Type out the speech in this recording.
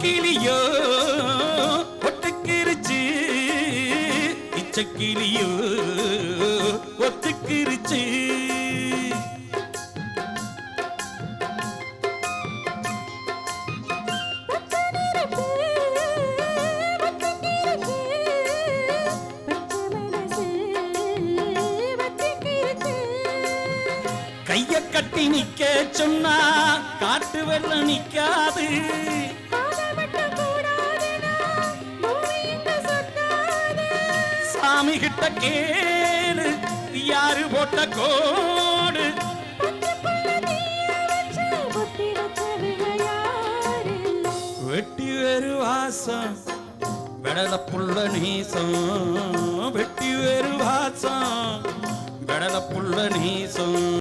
கிளியோ ஒட்டுக்கிருச்சு. இச்சக்கிளியோ ஒத்துக்கிருச்சு கைய கட்டி நிக்க சொன்னா காட்டு வெள்ள நிக்காது. சாமி கிட்ட கேளு யாரு போட்ட கோடு? வெட்டி வேறு வாசம் வெடல புள்ள நீசம். வெட்டி வேறு வாசம் வெடல புள்ள நீசம்.